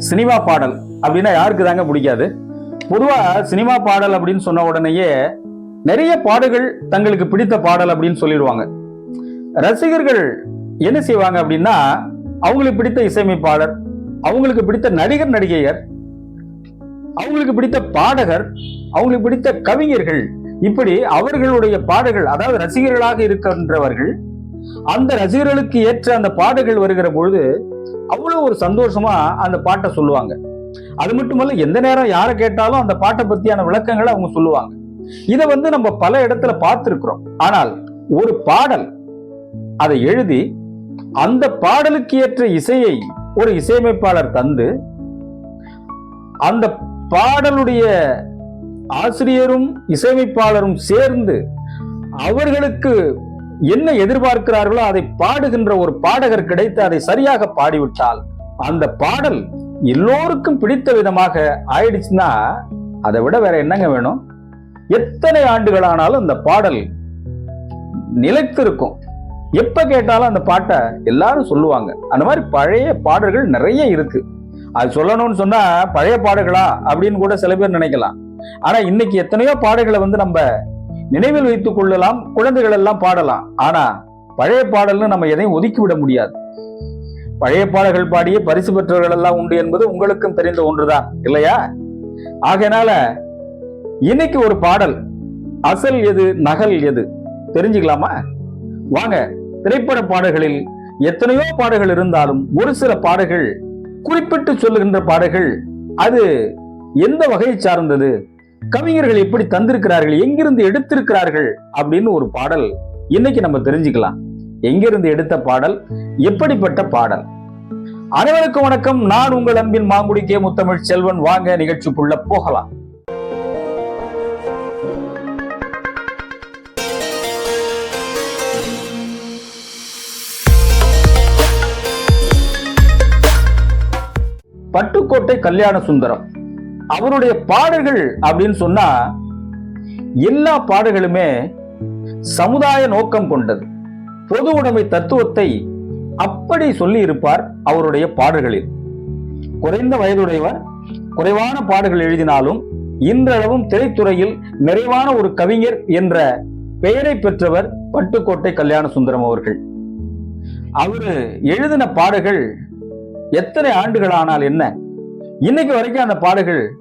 Cinema பாடல் அப்படின்னா யாருக்கு தாங்க பிடிக்காது? பொதுவாக சினிமா பாடல் அப்படின்னு சொன்ன உடனேயே நிறைய பாடல்கள் தங்களுக்கு பிடித்த பாடல் அப்படின்னு சொல்லிடுவாங்க. ரசிகர்கள் என்ன செய்வாங்க அப்படின்னா அவங்களுக்கு பிடித்த இசையமைப்பாளர் அவங்களுக்கு பிடித்த நடிகர் நடிகையர் அவங்களுக்கு பிடித்த பாடகர் அவங்களுக்கு பிடித்த கவிஞர்கள் இப்படி அவர்களுடைய பாடல்கள் அதாவது ரசிகர்களாக இருக்கின்றவர்கள் அந்த ரசிகர்களுக்கு ஏற்ற அந்த பாடல்கள் வருகிற பொழுது அவ்வளவு ஒரு சந்தோஷமா அந்த பாட்டை சொல்லுவாங்க. அது மட்டுமல்ல எந்த நேரம் யாரை கேட்டாலும் அந்த பாட்டை பத்தியான விளக்கங்களை அவங்க சொல்லுவாங்க. இதை வந்து நம்ம பல இடத்துல பார்த்திருக்கிறோம். ஆனால் ஒரு பாடல் அதை எழுதி அந்த பாடலுக்கு ஏற்ற இசையை ஒரு இசையமைப்பாளர் தந்து அந்த பாடலுடைய ஆசிரியரும் இசையமைப்பாளரும் சேர்ந்து அவர்களுக்கு என்ன எதிர்பார்க்கிறார்களோ அதை பாடுகின்ற ஒரு பாடகர் கிடைத்து அதை சரியாக பாடிவிட்டால் அந்த பாடல் எல்லோருக்கும் பிடித்த விதமாக ஆயிடுச்சுன்னா அதை விட வேற என்னங்க வேணும்? எத்தனை ஆண்டுகளானாலும் அந்த பாடல் நிலைத்திருக்கும். எப்ப கேட்டாலும் அந்த பாட்டை எல்லாரும் சொல்லுவாங்க. அந்த மாதிரி பழைய பாடல்கள் நிறைய இருக்கு. அது சொல்லணும்னு சொன்னா பழைய பாடல்களா? அப்படின்னு கூட சில பேர் நினைக்கலாம். ஆனா இன்னைக்கு எத்தனையோ பாடல்களை வந்து நம்ம நினைவில் வைத்துக் கொள்ளலாம் குழந்தைகள் எல்லாம் பாடலாம். ஆனா பழைய பாடல்னு நம்ம எதையும் ஒதுக்கி விட முடியாது. பழைய பாடல்கள் பாடிய பரிசு பெற்றவர்கள் எல்லாம் உண்டு என்பது உங்களுக்கும் தெரிந்த ஒன்றுதான் இல்லையா? ஆகையினால இன்னைக்கு ஒரு பாடல் அசல் எது நகல் எது தெரிஞ்சுக்கலாமா? வாங்க திரைப்பட பாடல்களில் எத்தனையோ பாடல்கள் இருந்தாலும் ஒரு சில பாடல்கள் குறிப்பிட்டு சொல்லுகின்ற பாடல்கள் அது எந்த வகையை சார்ந்தது? கவிஞர்கள் எப்படி தந்திருக்கிறார்கள் எங்கிருந்து எடுத்திருக்கிறார்கள் அப்படின்னு ஒரு பாடல் இன்னைக்கு நம்ம தெரிஞ்சுக்கலாம். எங்கிருந்து எடுத்த பாடல்? எப்படிப்பட்ட பாடல்? அனைவருக்கும் வணக்கம். நான் உங்கள் அன்பின் மாங்குடி கே. முத்தமிழ் செல்வன். வாங்க நிகழ்ச்சிக்குள்ள போகலாம். பட்டுக்கோட்டை கல்யாண சுந்தரம். அவருடைய பாடல்கள் அப்படின்னு சொன்னா எல்லா பாடல்களுமே சமுதாய நோக்கம் கொண்டது. பொது உடைமை தத்துவத்தை அப்படி சொல்லி இருப்பார் அவருடைய பாடல்களில். குறைந்த வயதுடையவர் குறைவான பாடல்கள் எழுதினாலும் இன்றளவும் திரைத்துறையில் நிறைவான ஒரு கவிஞர் என்ற பெயரை பெற்றவர் பட்டுக்கோட்டை கல்யாண சுந்தரம் அவர்கள். அவரு எழுதின பாடல்கள் எத்தனை ஆண்டுகள் ஆனால் என்ன? இன்னைக்கு வரைக்கும் அந்த பாடல்கள்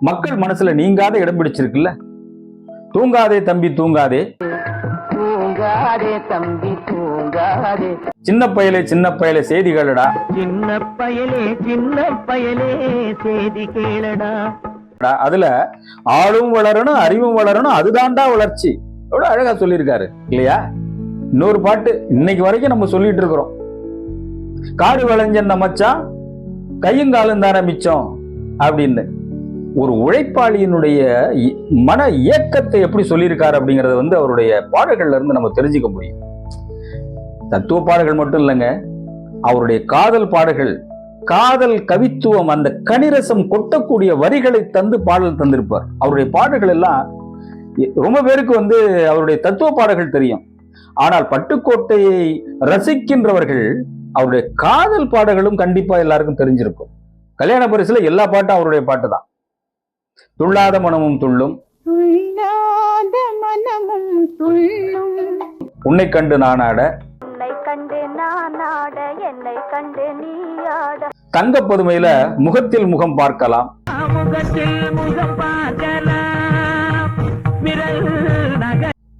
மக்கள் மனசுல நீங்காத இடம் பிடிச்சிருக்குல்ல? தூங்காதே தம்பி தூங்காதே. தூங்காதே தம்பி தூங்காதே. சின்ன பயலே சின்ன பயலே செய்திகளடா சின்ன பயலே சின்ன பயலே செய்தி கேளடா. அதுல ஆளும் வளரணும் அறிவும் வளரணும் அதுதான்டா வளர்ச்சி. எவ்வளவு அழகா சொல்லியிருக்காரு இல்லையா? இன்னொரு பாட்டு இன்னைக்கு வரைக்கும் நம்ம சொல்லிட்டு இருக்கிறோம். காடு விளைஞ்சன் மச்சான் கையும் காலும் தானே மிச்சம்? அப்படின்னு. ஒரு உழைப்பாளியினுடைய இ- மன இயக்கத்தை எப்படி சொல்லியிருக்காரு அப்படிங்கறத வந்து அவருடைய பாடல்கள்ல இருந்து நம்ம தெரிஞ்சுக்க முடியும். தத்துவ பாடல்கள் மட்டும் இல்லைங்க. அவருடைய காதல் பாடல்கள் காதல் கவித்துவம் அந்த கனிரசம் கொட்டக்கூடிய வரிகளை தந்து பாடல் தந்திருப்பார். அவருடைய பாடல்கள் எல்லாம் ரொம்ப பேருக்கு வந்து அவருடைய தத்துவ பாடல்கள் தெரியும். ஆனால் பட்டுக்கோட்டையை ரசிக்கின்றவர்கள் அவருடைய காதல் பாடல்களும் கண்டிப்பா எல்லாருக்கும் தெரிஞ்சிருக்கும். கல்யாண பரிசுல எல்லா பாட்டும் அவருடைய பாட்டு தான் துள்ளாத மனமும் துள்ளும். துள்ளாத மனமும் துள்ளும். உன்னை கண்டு நானாட தங்க பதுமையில முகத்தில் முகம் பார்க்கலாம். முகத்தில் முகம்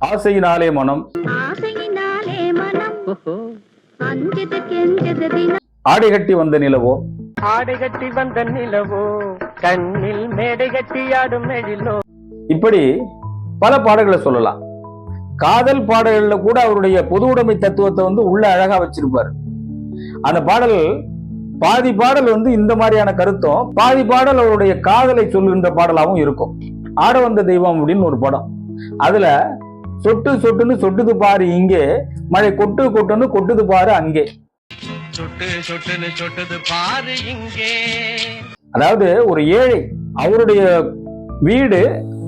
ஆசையினாலே மனம். ஆடை கட்டி வந்த நிலவோ? ஆடை கட்டி வந்த நிலவோ? கண்ணில் மேடை கட்டி ஆடும் எழிலோ? இப்படி பல பாடல்களை சொல்லலாம். காதல் பாடல்கள்ல கூட அவருடைய பொது உடைமை தத்துவத்தை வந்து உள்ள அழகா வச்சிருப்பாரு. அந்த பாடல் பாதி பாடல் வந்து இந்த மாதிரியான கருத்தும் பாதி பாடல் அவருடைய காதலை சொல்லுகின்ற பாடலாகவும் இருக்கும். ஆட வந்த தெய்வம் அப்படின்னு ஒரு படம். அதுல சொட்டு சொட்டுன்னு சொட்டுது பாரு இங்கே. மழை கொட்டு கொட்டுன்னு கொட்டுது பாரு அங்கே. சொட்டு சொட்டுன்னு சொட்டுது பாரு இங்கே. அதாவது ஒரு ஏழை அவருடைய வீடு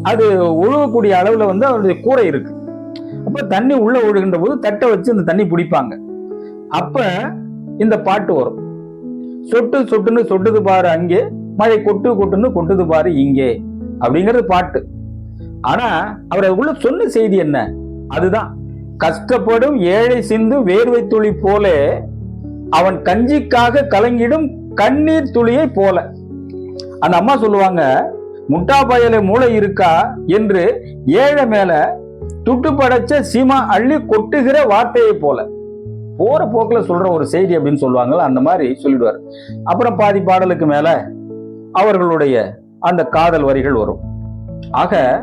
அது ஒழுகக்கூடிய அளவுல வந்து அவருடைய கூரை இருக்கு. அப்ப தண்ணி உள்ள ஒழுகின்ற போது தட்டை வச்சு அந்த தண்ணி பிடிப்பாங்க. அப்ப இந்த பாட்டு வரும். சொட்டு சொட்டுன்னு சொட்டுது பாரு அங்கே மழை கொட்டு கொட்டுன்னு கொட்டுது பாரு இங்கே. அப்படிங்கிறது பாட்டு. ஆனா அவர் உள்ள சொன்ன செய்தி என்ன? அதுதான். கஷ்டப்படும் ஏழை சிந்து வேர்வை துளி போல அவன் கஞ்சிக்காக கலங்கிடும் கண்ணீர் துளியை போல. அந்த அம்மா சொல்லுவாங்க முட்டா பயல மூளை இருக்கா? என்று ஏழை மேல துட்டு படைச்ச சீமா அள்ளி கொட்டுகிற வார்த்தையை போல. போற போக்குல சொல்ற ஒரு செய்தி அப்படின்னு சொல்லுவாங்கல்ல அந்த மாதிரி சொல்லிடுவார். அப்புறம் பாதி பாடலுக்கு மேல அவர்களுடைய அந்த காதல் வரிகள் வரும். ஆக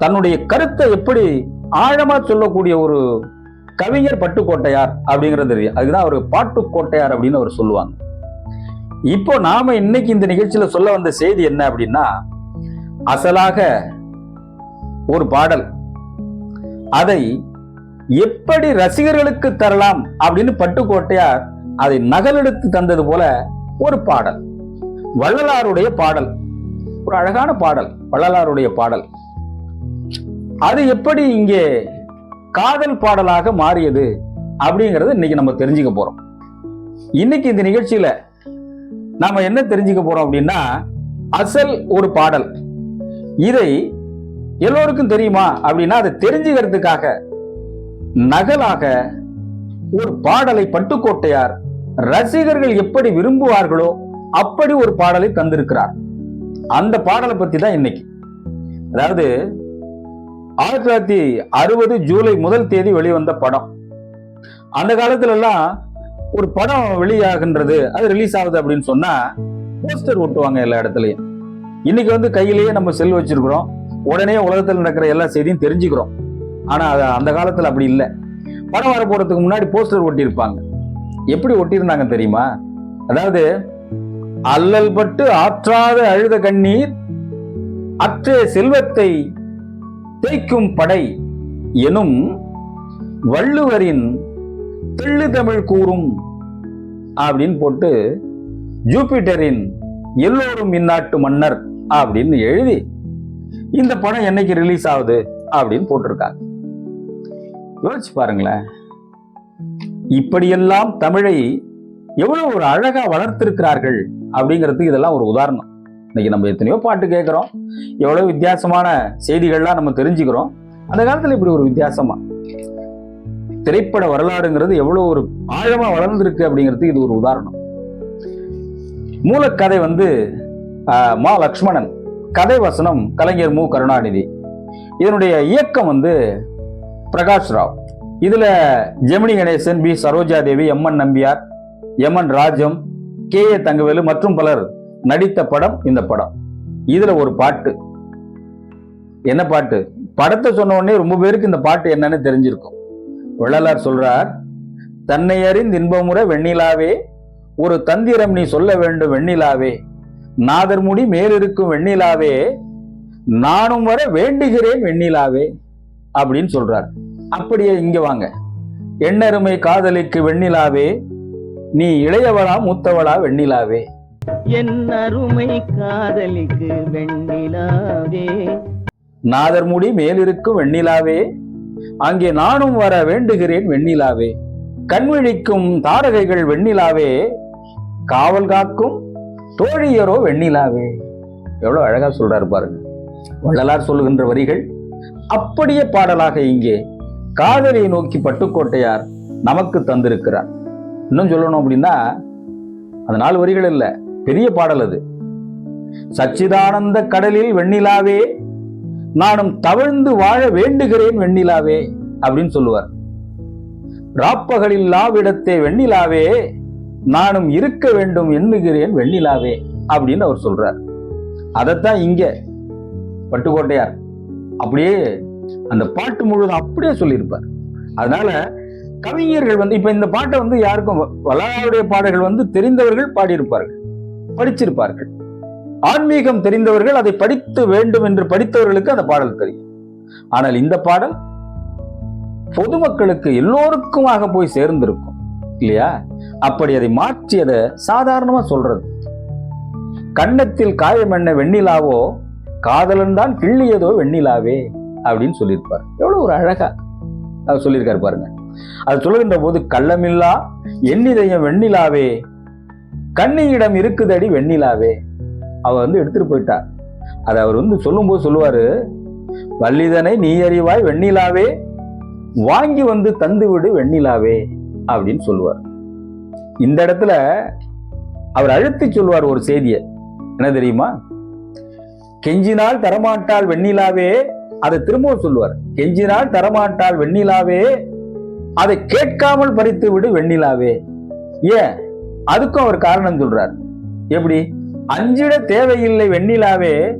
தன்னுடைய கருத்தை எப்படி ஆழமா சொல்லக்கூடிய ஒரு கவிஞர் பட்டுக்கோட்டையார் அப்படிங்கிறது தெரியும். அதுதான் அவர் பாட்டுக்கோட்டையார் அப்படின்னு அவர் சொல்லுவாங்க. இப்போ நாம இன்னைக்கு இந்த நிகழ்ச்சியில சொல்ல வந்த செய்தி என்ன அப்படின்னா அசலாக ஒரு பாடல். அதை எப்படி ரசிகர்களுக்கு தரலாம் அப்படின்னு பட்டுக்கோட்டையார் அதை நகலெடுத்து தந்தது போல ஒரு பாடல். வள்ளலாருடைய பாடல். ஒரு அழகான பாடல். வள்ளலாருடைய பாடல். அது எப்படி இங்கே காதல் பாடலாக மாறியது அப்படிங்கறது இன்னைக்கு நம்ம தெரிஞ்சுக்க போறோம். இன்னைக்கு இந்த நிகழ்ச்சியில நாம என்ன தெரிஞ்சுக்க போறோம் அப்படின்னா அசல் ஒரு பாடல். இதை எல்லோருக்கும் தெரியுமா அப்படின்னா அதை தெரிஞ்சுக்கிறதுக்காக நகலாக ஒரு பாடலை பட்டுக்கோட்டையார் ரசிகர்கள் எப்படி விரும்புவார்களோ அப்படி ஒரு பாடலை தந்திருக்கிறார். அந்த பாடலை பத்தி தான் இன்னைக்கு. அதாவது ஆயிரத்தி தொள்ளாயிரத்தி அறுபது ஜூலை முதல் தேதி வெளிவந்த படம். அந்த காலத்துல எல்லாம் ஒரு படம் வெளியாகின்றது அது ரிலீஸ் ஆகுது அப்படின்னு சொன்னா போஸ்டர் ஒட்டுவாங்க எல்லா இடத்துலயும். இன்னைக்கு வந்து கையிலேயே நம்ம செல் வச்சிருக்கிறோம். உடனே உலகத்தில் நடக்கிற எல்லா செய்தியும் தெரிஞ்சுக்கிறோம். ஆனா அது அந்த காலத்துல அப்படி இல்லை. படம் வர போறதுக்கு முன்னாடி போஸ்டர் ஒட்டியிருப்பாங்க. எப்படி ஒட்டியிருந்தாங்க தெரியுமா? அதாவது அல்லல் பட்டு ஆற்றாத அழுத கண்ணீர் அற்றைய செல்வத்தை தேய்க்கும் படை எனும் வள்ளுவரின் தெள்ளு தமிழ் கூறும் அப்படின்னு போட்டு ஜூபிட்டரின் எல்லோரும் இந்நாட்டு மன்னர் அப்படின்னு எழுதி இந்த படம் என்னைக்கு ரிலீஸ் ஆகுது அப்படின்னு போட்டிருக்காங்க. யோசிச்சு பாருங்களேன். இப்படியெல்லாம் தமிழை எவ்வளவு ஒரு அழகா வளர்த்திருக்கிறார்கள் அப்படிங்கிறதுக்கு இதெல்லாம் ஒரு உதாரணம். இன்னைக்கு நம்ம எத்தனையோ பாட்டு கேட்குறோம் எவ்வளவு வித்தியாசமான செய்திகள்லாம் நம்ம தெரிஞ்சுக்கிறோம். அந்த காலத்தில் இப்படி ஒரு வித்தியாசமா? திரைப்பட வரலாறுங்கிறது எவ்வளோ ஒரு ஆழமா வளர்ந்துருக்கு அப்படிங்கிறதுக்கு இது ஒரு உதாரணம். மூலக்கதை வந்து மா லக்ஷ்மணன் கதை வசனம் கலைஞர் மு. கருணாநிதி. இதனுடைய இயக்கம் வந்து பிரகாஷ் ராவ். இதில் Gemini Ganesan B. Saroja Devi M. N. Nambiar M. N. Rajam K. A. Thangavelu மற்றும் பலர் நடித்த படம் இந்த படம். இதுல ஒரு பாட்டு. என்ன பாட்டு? படத்தை சொன்ன உடனே ரொம்ப பேருக்கு இந்த பாட்டு என்னன்னு தெரிஞ்சிருக்கும். வள்ளலார் சொல்றார் தன்னை அறிந்து இன்பமுறை வெண்ணிலாவே ஒரு தந்திரம் நீ சொல்ல வேண்டும் வெண்ணிலாவே. நாதர் முடி மேலிருக்கும் வெண்ணிலாவே நானும் வர வேண்டுகிறேன் வெண்ணிலாவே. அப்படின்னு சொல்றார். அப்படியே இங்க வாங்க. எண்ணருமை காதலிக்கு வெண்ணிலாவே நீ இளையவளா மூத்தவளா வெண்ணிலாவே. என் அருமை காதலிக்கு வெண்ணிலாவே. நாதர்முடி மேலிருக்கும் வெண்ணிலாவே. அங்கே நானும் வர வேண்டுகிறேன் வெண்ணிலாவே. கண்விழிக்கும் தாரகைகள் வெண்ணிலாவே. காவல் காக்கும் தோழியரோ வெண்ணிலாவே. எவ்வளவு அழகா சொல்றாரு பாருங்க. வள்ளலார் சொல்லுகின்ற வரிகள் அப்படியே பாடலாக இங்கே. காதலியை நோக்கி பட்டுக்கோட்டையார் நமக்கு தந்திருக்கிறார். இன்னும் சொல்லணும் அப்படின்னா அந்த நாலு வரிகள் இல்ல. பெரிய பாடல் அது. சச்சிதானந்த கடலில் வெண்ணிலாவே நானும் தவழ்ந்து வாழ வேண்டுகிறேன் வெண்ணிலாவே அப்படின்னு சொல்லுவார். ராப்பகலில் லாவிடத்தே வெண்ணிலாவே நானும் இருக்க வேண்டும் எண்ணுகிறேன் வெண்ணிலாவே அப்படின்னு அவர் சொல்றார். அதைத்தான் இங்க பட்டுக்கோட்டையார். அப்படியே அந்த பாட்டு முழுவதும் அப்படியே சொல்லியிருப்பார். அதனால கவிஞர்கள் வந்து இப்ப இந்த பாட்டை வந்து யாருக்கும் வல்லாருடைய பாடல்கள் வந்து தெரிந்தவர்கள் பாடியிருப்பார்கள். படிச்சிருப்பார்கள். ஆன்மீகம் தெரிந்தவர்கள் அதை படித்து வேண்டும் என்று படித்தவர்களுக்கு அந்த பாடல் தெரியும். ஆனால் இந்த பாடல் பொதுமக்களுக்கு எல்லோருக்குமாக போய் சேர்ந்திருக்கும் இல்லையா? அப்படி அதை மாற்றி அதை சாதாரணமா சொல்றது. கன்னத்தில் காயம் என்ன வெண்ணிலாவோ காதலன் தான் கிள்ளியதோ வெண்ணிலாவே அப்படின்னு சொல்லியிருப்பார். எவ்வளவு ஒரு அழகா அவர் சொல்லியிருக்காரு பாருங்க. அது சொல்லுகின்ற போது கள்ளமில்லா எண்ணிதயம் வெண்ணிலாவே கண்ணியிடம் இருக்குதடி வெண்ணிலாவே. அவ வந்து எடுத்துட்டு போயிட்டா. அதை அவர் வந்து சொல்லும்போது சொல்லுவாரு வல்லிதனை நீ அறிவாய் வெண்ணிலாவே வாங்கி வந்து தந்து விடு வெண்ணிலாவே அப்படின்னு சொல்லுவார். இந்த இடத்துல அவர் அழுத்தி சொல்லுவார் ஒரு செய்தியை. என்ன தெரியுமா? கெஞ்சினால் தரமாட்டாள் வெண்ணிலாவே அதை திரும்பவும் சொல்லுவார். கெஞ்சினால் தரமாட்டாள் வெண்ணிலாவே அதை கேட்காமல் பறித்து விடு வெண்ணிலாவே. ஏன்? அதுக்கும் அவர் காரணம் சொல்றார். எப்படி? அஞ்சிட தேவையில்லை வெண்ணிலாவே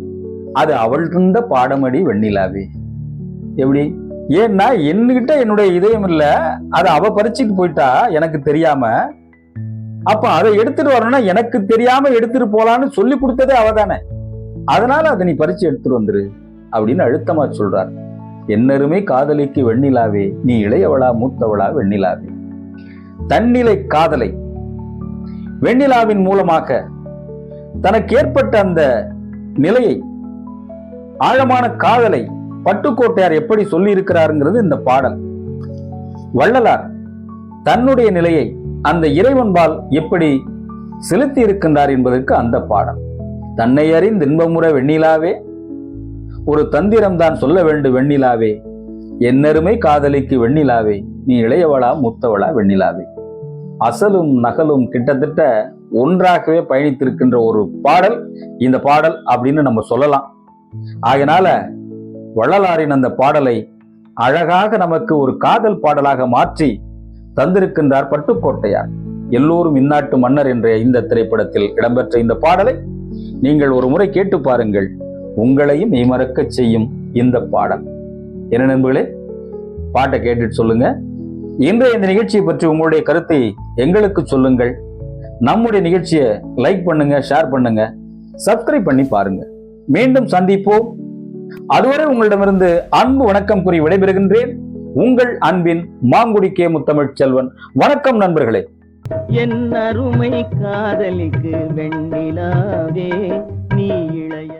அது அவள் இருந்த பாடமடி வெண்ணிலாவே. எப்படி? ஏன்னா என்கிட்ட என்னுடைய இதயம் இல்லை அதை அவ பறிச்சுட்டு போயிட்டா எனக்கு தெரியாம அப்ப அதை எடுத்துட்டு வரணும்னா எனக்கு தெரியாம எடுத்துட்டு போலான்னு சொல்லி கொடுத்ததே அவ தானே. அதனால அதை நீ பறிச்சு எடுத்துட்டு வந்துரு அப்படின்னு அழுத்தமா சொல்றார். என்னருமே காதலிக்கு வெண்ணிலாவே நீ இளையவளா மூத்தவளா வெண்ணிலாவே. தன்னிலை காதலை வெண்ணிலாவின் மூலமாக தனக்கு ஏற்பட்ட அந்த நிலையை ஆழமான காதலை பட்டுக்கோட்டையார் எப்படி சொல்லி இருக்கிறாருங்கிறது இந்த பாடல். வள்ளலார் தன்னுடைய நிலையை அந்த இறைவன்பால் எப்படி செலுத்தி இருக்கின்றார் என்பதற்கு அந்த பாடல் தன்னை அறிந்து இன்பமுற வெண்ணிலாவே ஒரு தந்திரம்தான் சொல்ல வேண்டும் வெண்ணிலாவே. என்னருமை காதலிக்கு வெண்ணிலாவே நீ இளையவளா மூத்தவளா வெண்ணிலாவே. அசலும் நகலும் கிட்டத்தட்ட ஒன்றாகவே பயணித்திருக்கின்ற ஒரு பாடல். இந்த பாடல் அப்படின்னு நம்ம சொல்லலாம். ஆகினால வள்ளலாரின் அந்த பாடலை அழகாக நமக்கு ஒரு காதல் பாடலாக மாற்றி தந்திருக்கின்றார் பட்டுக்கோட்டையார். எல்லோரும் இந்நாட்டு மன்னர் என்ற இந்த திரைப்படத்தில் இடம்பெற்ற இந்த பாடலை நீங்கள் ஒரு முறை கேட்டு பாருங்கள். உங்களையும் மெய்மறக்கச் செய்யும் இந்த பாடல். என்ன நண்பர்களே? பாட்டை கேட்டுட்டு சொல்லுங்க. இன்றைய இந்த நிகழ்ச்சியை பற்றி உங்களுடைய கருத்தை எங்களுக்கு சொல்லுங்கள். நம்முடைய நிகழ்ச்சியை லைக் பண்ணுங்க ஷேர் பண்ணுங்க சப்ஸ்கிரைப் பண்ணி பாருங்க. மீண்டும் சந்திப்போம். அதுவரை உங்களிடமிருந்து அன்பு வணக்கம் கூறி விடைபெறுகின்றேன். உங்கள் அன்பின் மாங்குடி கே முத்தமிழ் செல்வன் வணக்கம் நண்பர்களே. என் அருமை காதலிக்கு வெண்ணிலாவே நீ இளைய